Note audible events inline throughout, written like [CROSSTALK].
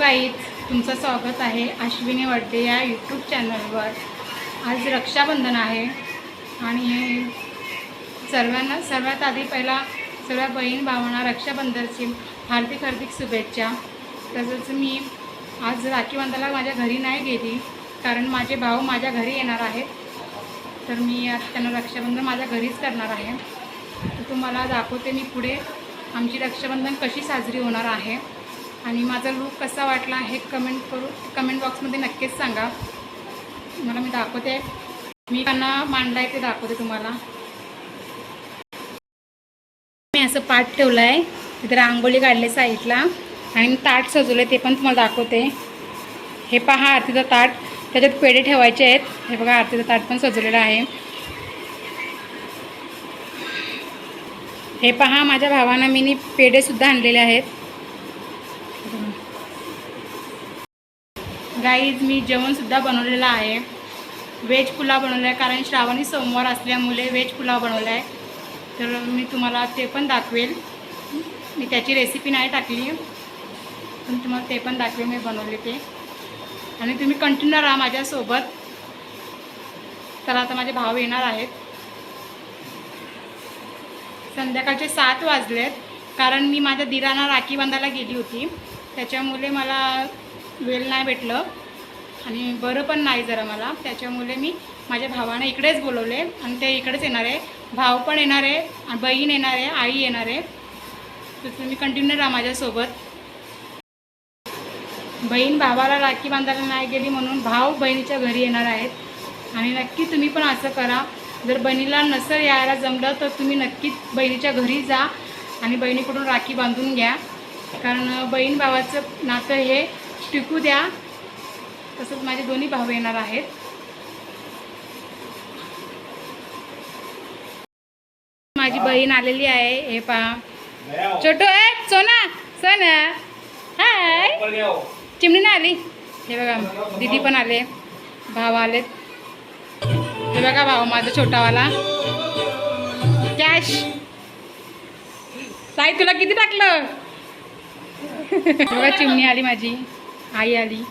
Guys तुमचं स्वागत आहे अश्विनी वड्डे या यूट्यूब चॅनलवर आज रक्षाबंधन आहे आणि सर्वांना सर्वात आधी पहिला सर्व बहीण भावांना रक्षाबंधनची हार्दिक हार्दिक शुभेच्छा. तसंच मी आज राखीबंधनाला माझ्या घरी नाही गेली कारण माझे भाऊ माझ्या घरी येणार आहेत. तर मी आज त्यांना रक्षाबंधन माझ्या घरीच करणार आहे. तर तुम्हाला दाखवते मी पुढे आमची रक्षाबंधन कशी साजरी होणार आहे. आणि माझा लूक कसा वाटला हे कमेंट करू कमेंट बॉक्समध्ये नक्कीच सांगा. मला मी दाखवते. मी त्यांना मांडला आहे ते दाखवते तुम्हाला. मी असं पाठ ठेवलं आहे तिथे रांगोळी काढले साईडला. आणि मी ताट सजवलं ते पण तुम्हाला दाखवते. हे पहा आरतीचं ताट. त्याच्यात पेढे ठेवायचे आहेत. हे बघा आरतीचं ताट पण सजवलेलं आहे. हे पहा माझ्या भावानं मी पेढेसुद्धा आणलेले आहेत. गाईज मी जेवणसुद्धा बनवलेलं आहे. व्हेज पुलाव बनवला आहे कारण श्रावणी सोमवार असल्यामुळे व्हेज पुलाव बनवला आहे तर मी तुम्हाला ते पण दाखवेल. मी त्याची रेसिपी नाही टाकली पण तुम्हाला ते पण दाखवेल मी बनवले ते. आणि तुम्ही कंटिन्यू राहा माझ्यासोबत. तर आता माझे भाव येणार आहेत. संध्याकाळचे सात वाजलेत कारण मी माझ्या दिरांना राखी बांधायला गेली होती. त्याच्यामुळे मला वेळ नाही भेटलं. आणि बरं पण नाही जरा मला. त्याच्यामुळे मी माझ्या भावानं इकडेच बोलवले आणि ते इकडेच येणार आहे. भाव पण येणार आहे आणि बहीण येणार आहे आई येणार आहे. तर तुम्ही कंटिन्यू राहा माझ्यासोबत. बहीण भावाला राखी बांधायला नाही गेली म्हणून भाव बहिणीच्या घरी येणार आहेत. आणि नक्की तुम्ही पण असं करा. जर बहिणीला नसर यायला जमलं तर तुम्ही नक्कीच बहिणीच्या घरी जा आणि बहिणीकडून राखी बांधून घ्या. कारण बहीण भावाचं नातं हे टिकू द्या. तसंच माझे दोन्ही भाऊ येणार आहेत. माझी बहीण आलेली आहे हे पहा छोटू आहे सोना सोना. हाय. चिमणी नाही आली. हे बघा दीदी पण आले भाव आलेत. हे बघा भाऊ माझा छोटावाला. कॅश. साई तुला किती टाकलं? [LAUGHS] बघा चिमणी आली माझी. आई आली.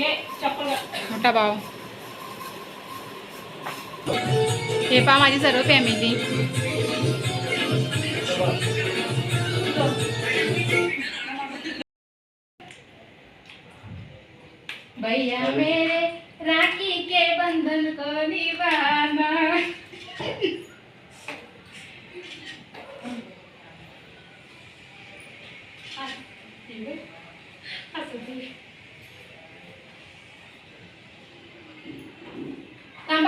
मोठा भाऊ हे पहा माझी सर्व फॅमिली भैया मेरे राखी के बंधन को निभाना।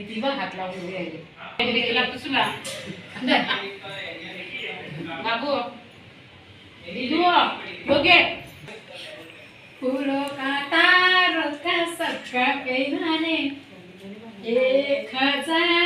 पाहिजे हात लावून बाबू ओके फूलों का तारों का सबका कहना एक हजारों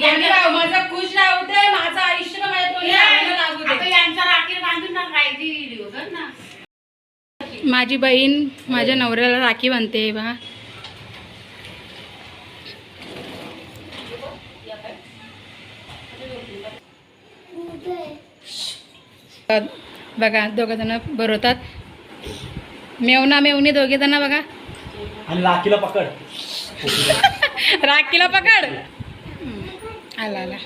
माझा खुश राहू दे माझं आयुष्य माझ्या तोंडी लावायला लागू दे. यांचा राखी बांधून टाकायची होतं ना. माझी बहीण माझ्या नवऱ्याला राखी बांधते बा बघा. दोघं जण भरवतात मेवना मेवणी दोघे जण बघा. आणि [LAUGHS] राखीला पकड. राखीला पकड. आला आला.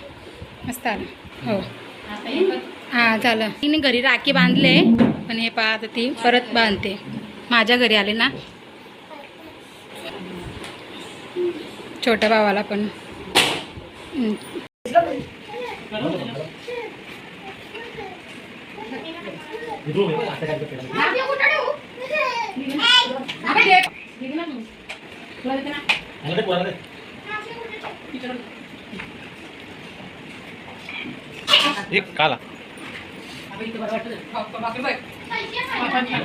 मस्त आला. हो. हा झालं. तिने घरी राखी बांधले पण हे पहा आता ती परत बांधते. माझ्या घरी आले ना. छोट्या भावाला पण. हम्म. इकडून ये, आता काय करते? आणि ते पोराला दे.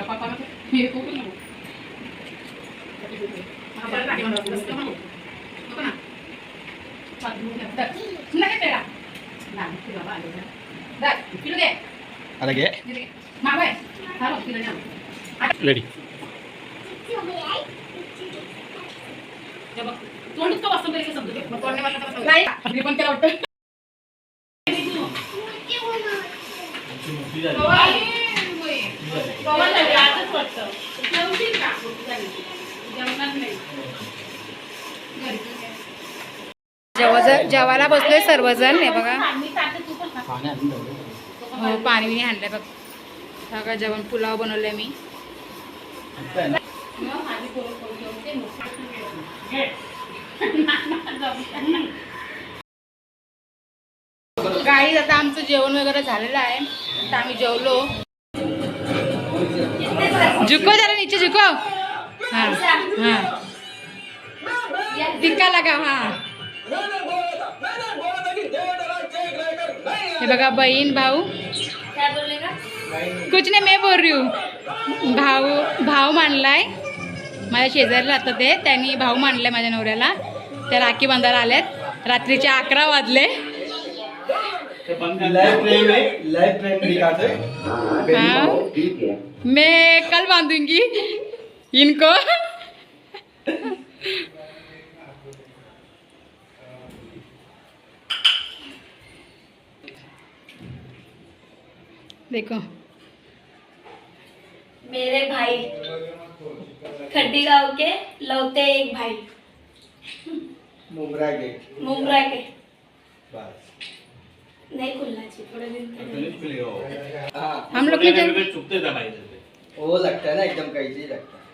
एक काला आता घे रेडी जेव्हा ज- जेवायला बसलोय सर्वजण हे बघा. हो पाणी बिणी आणलंय बघ. बघा जेवण पुलाव बनवलंय मी. [LAUGHS] काही आता आमचं जेवण वगैरे झालेलं आहे. आता आम्ही जेवलो. झुको जरा नीचे झुको. हां हां. टिक्का लगा हां. हे बघा बहीण भाऊ. कुछ नाही मी बोल रही हूँ. भाऊ भाऊ मांडलाय. माझ्या शेजारी राहतं ते. त्यांनी भाऊ मांडलाय माझ्या नवऱ्याला. त्या राखी बांधायला आल्यात. रात्रीचे अकरा वाजले. लाइव है लाइव दिखाते हाँ? मैं कल बांधूँगी इनको। देखो। मेरे भाई खड्डी गाँव के लौते एक भाई। मुमरा के। मुमरा के। बस। नहीं खुलना चाहिए थोड़े दिन के लिए। हाँ. हम लोग ने जब वो लगता है ना एकदम कैसे लगता है